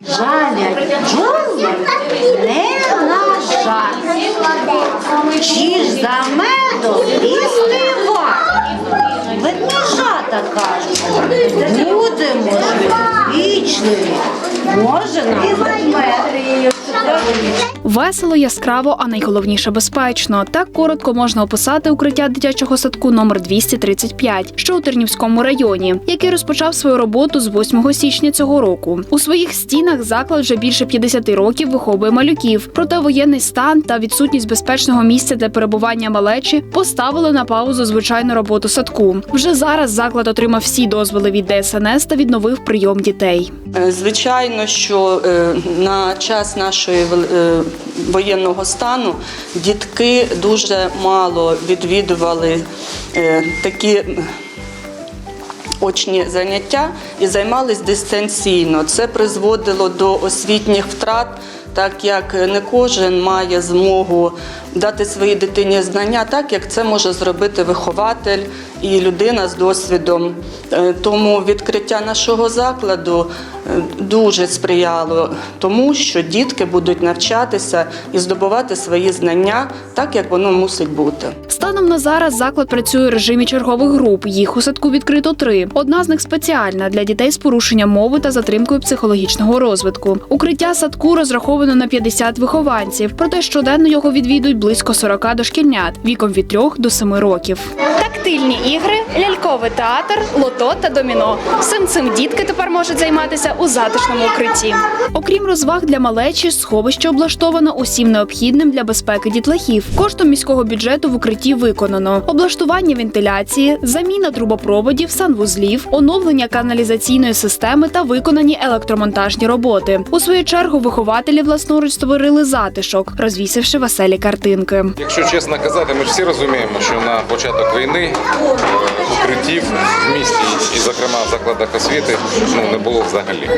Жалять бджоли не на жаль. Чи ж за медом лізти варто? Ведмежата кажуть, будемо ж вічними. Може нам ведмедик. Весело, яскраво, а найголовніше безпечно. Так коротко можна описати укриття дитячого садку номер 235, що у Тернівському районі, який розпочав свою роботу з 8 січня цього року. У своїх стінах заклад вже більше 50 років виховує малюків. Проте воєнний стан та відсутність безпечного місця для перебування малечі поставили на паузу звичайну роботу садку. Вже зараз заклад отримав всі дозволи від ДСНС та відновив прийом дітей. Е, Звичайно, що е, на час нашої е, воєнного стану дітки дуже мало відвідували е, такі очні заняття і займались дистанційно. Це призводило до освітніх втрат, так як не кожен має змогу дати своїй дитині знання, так як це може зробити вихователь і людина з досвідом. Е, Тому відкриття нашого закладу е, дуже сприяло тому, що дітки будуть навчатися і здобувати свої знання так, як воно мусить бути. Станом на зараз заклад працює в режимі чергових груп. Їх у садку відкрито три. Одна з них спеціальна для дітей з порушенням мови та затримкою психологічного розвитку. Укриття садку розраховано на 50 вихованців, проте щоденно його відвідують близько 40 дошкільнят віком від 3 до 7 років. Тактильні ігри, ляльковий театр, лото та доміно. Всім цим дітки тепер можуть займатися у затишному укритті. Окрім розваг для малечі, сховище облаштовано усім необхідним для безпеки дітлахів. Коштом міського бюджету в укритті виконано облаштування вентиляції, заміна трубопроводів, санвузлів, оновлення каналізаційної системи та виконані електромонтажні роботи. У свою чергу вихователі власноруч створили затишок, розвісивши веселі картинки. Якщо чесно казати, ми ж всі розуміємо, що на початок війни укриттів в місті і, зокрема, в закладах освіти ну, не було взагалі.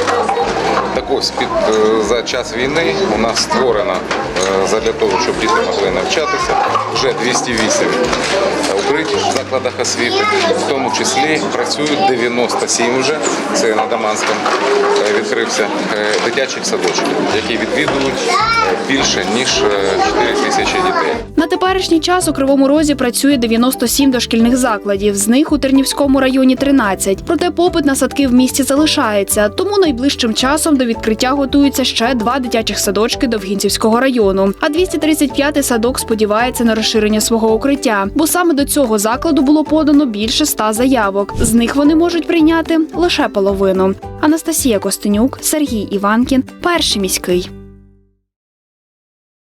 Так ось під е, за час війни у нас створено е, задля того, щоб діти могли навчатися, вже 208 укриттів в закладах освіти, в тому числі працюють 97 вже. Це на Даманському е, відкрився е, дитячих садочків, які відвідують е, більше ніж е, 4 тисячі дітей. На теперішній час у Кривому Розі працює 97 дошкільних закладів. З них у Тернівському районі 13. Проте попит на садки в місті залишається. Тому найближчим часом до відкриття готуються ще два дитячих садочки Довгінцівського району. А 235-й садок сподівається на розширення свого укриття, бо саме до цього закладу було подано більше ста заявок. З них вони можуть прийняти лише половину. Анастасія Костенюк, Сергій Іванкін, перший міський.